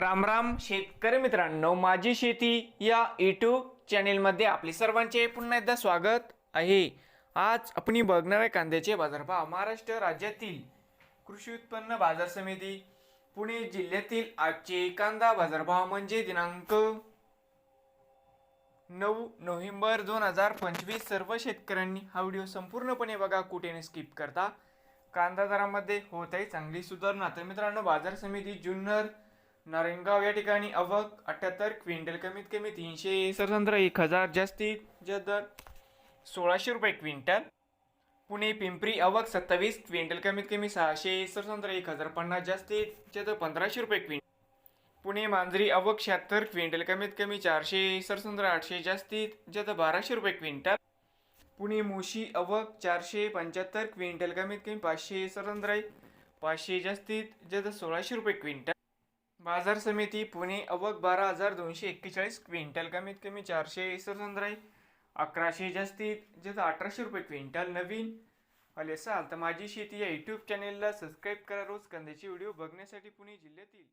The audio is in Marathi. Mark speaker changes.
Speaker 1: रामराम शेतकरी मित्रांनो माझी शेती या यूट्यूब चॅनेलमध्ये आपले सर्वांचे पुन्हा एकदा स्वागत आहे. आज आपण बघणार आहे कांद्याचे बाजारभाव. महाराष्ट्र राज्यातील कृषी उत्पन्न बाजार समिती पुणे जिल्ह्यातील आजचे कांदा बाजारभाव म्हणजे दिनांक नऊ नोव्हेंबर दोन हजार पंचवीस. सर्व शेतकऱ्यांनी हा व्हिडिओ संपूर्णपणे बघा कुठे स्किप करता. कांदा दरामध्ये होत आहे चांगली सुधारणा. तर मित्रांनो बाजार समिती जुन्नर नारायणगाव या ठिकाणी अवक अठ्याहत्तर क्विंटल कमीत कमी तीनशे सरसंत्र एक हजार जास्तीत जास्त दर सोळाशे रुपये क्विंटल. पुणे पिंपरी अवक सत्तावीस क्विंटल कमीत कमी सहाशे सरसंत्र एक हजार पन्नास जास्तीत जास्त पंधराशे रुपये क्विंटल पुणे मांजरी अवक शहात्तर क्विंटल कमीत कमी चारशे सरसंत्र आठशे जास्तीत जास्त बाराशे रुपये क्विंटल. पुणे मोशी अवक चारशे पंच्याहत्तर क्विंटल कमीत कमी पाचशे सरसंत्र पाचशे जास्तीत जास्त सोळाशे रुपये क्विंटल. बाजार समिती पुणे अवघ बारा हजार दोनशे एक्केचाळीस क्विंटल कमीत कमी चारशे सरसंत्र अकराशे जास्तीत जसं अठराशे रुपये क्विंटल नवीन. आले असाल तर माझी शेती या यूट्यूब चॅनेलला सबस्क्राईब करा. रोज कांद्याचे व्हिडिओ बघण्यासाठी पुणे जिल्ह्यातील